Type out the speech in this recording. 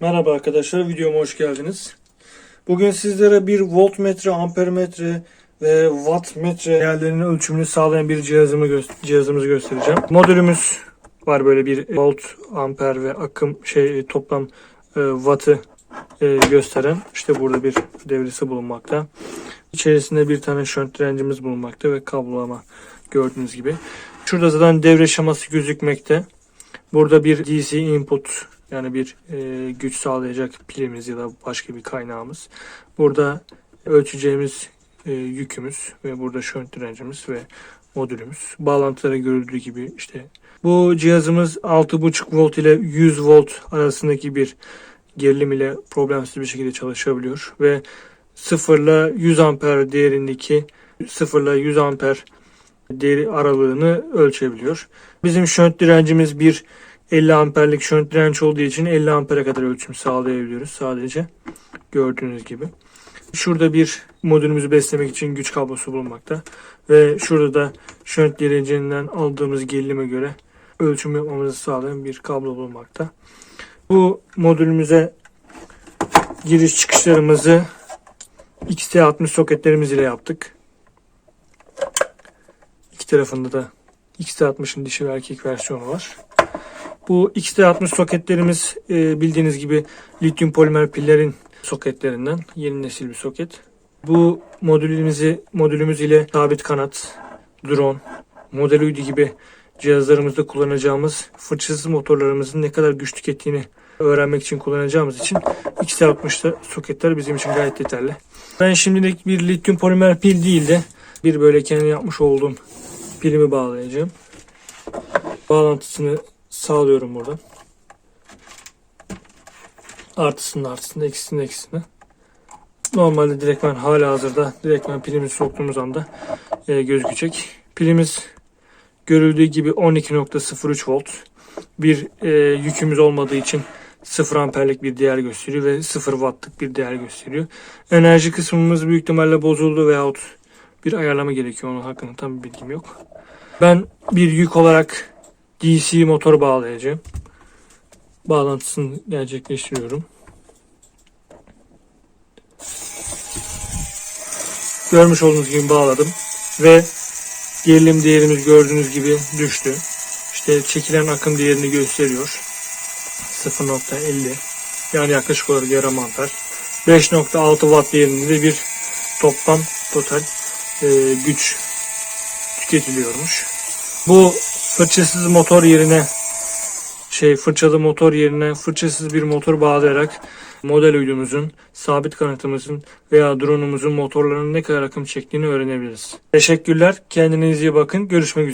Merhaba arkadaşlar, videoma hoş geldiniz. Bugün sizlere bir voltmetre, ampermetre ve wattmetre değerlerinin ölçümünü sağlayan bir cihazımı gö- cihazımızı göstereceğim. Modülümüz var böyle bir volt, amper ve akım şey toplam e, wattı e, gösteren. İşte burada bir devresi bulunmakta. İçerisinde bir tane şönt direncimiz bulunmakta ve kablolama gördüğünüz gibi. Şurada zaten devre şeması gözükmekte. Burada bir DC input yani bir e, güç sağlayacak pilimiz ya da başka bir kaynağımız. Burada ölçeceğimiz e, yükümüz ve burada şönt direncimiz ve modülümüz. Bağlantılara görüldüğü gibi işte bu cihazımız 6.5 volt ile 100 volt arasındaki bir gerilim ile problemsiz bir şekilde çalışabiliyor ve 0 ile 100 amper değerindeki 0 ile 100 amper değeri aralığını ölçebiliyor. Bizim şönt direncimiz bir 50 amperlik şönt direnç olduğu için 50 ampere kadar ölçüm sağlayabiliyoruz sadece. Gördüğünüz gibi. Şurada bir modülümüzü beslemek için güç kablosu bulunmakta. Ve şurada da şönt direncinden aldığımız gerilime göre ölçüm yapmamızı sağlayan bir kablo bulunmakta. Bu modülümüze giriş çıkışlarımızı XT60 soketlerimiz ile yaptık. İki tarafında da XT60'ın dişi ve erkek versiyonu var. Bu XT60 soketlerimiz e, bildiğiniz gibi lityum polimer pillerin soketlerinden yeni nesil bir soket. Bu modülümüzü modülümüz ile sabit kanat, drone, model uydu gibi cihazlarımızda kullanacağımız fırçasız motorlarımızın ne kadar güç tükettiğini öğrenmek için kullanacağımız için XT60'da soketler bizim için gayet yeterli. Ben şimdilik bir lityum polimer pil değil de bir böyle kendi yapmış olduğum pilimi bağlayacağım. Bağlantısını sağlıyorum buradan. Artısını artısını eksisini eksisini. Normalde direktmen hala hazırda direktmen pilimizi soktuğumuz anda e, gözükecek. Pilimiz görüldüğü gibi 12.03 volt. Bir e, yükümüz olmadığı için 0 amperlik bir değer gösteriyor ve 0 wattlık bir değer gösteriyor. Enerji kısmımız büyük ihtimalle bozuldu veyahut bir ayarlama gerekiyor. Onun hakkında tam bir bilgim yok. Ben bir yük olarak DC motor bağlayacağım. Bağlantısını gerçekleştiriyorum. Görmüş olduğunuz gibi bağladım ve gerilim değerimiz gördüğünüz gibi düştü. İşte çekilen akım değerini gösteriyor. 0.50 yani yaklaşık olarak yarım amper. 5.6 watt değerinde de bir toplam total e, güç tüketiliyormuş. Bu fırçasız motor yerine şey fırçalı motor yerine fırçasız bir motor bağlayarak model uydumuzun, sabit kanatımızın veya drone'umuzun motorlarının ne kadar akım çektiğini öğrenebiliriz. Teşekkürler. Kendinize iyi bakın. Görüşmek üzere.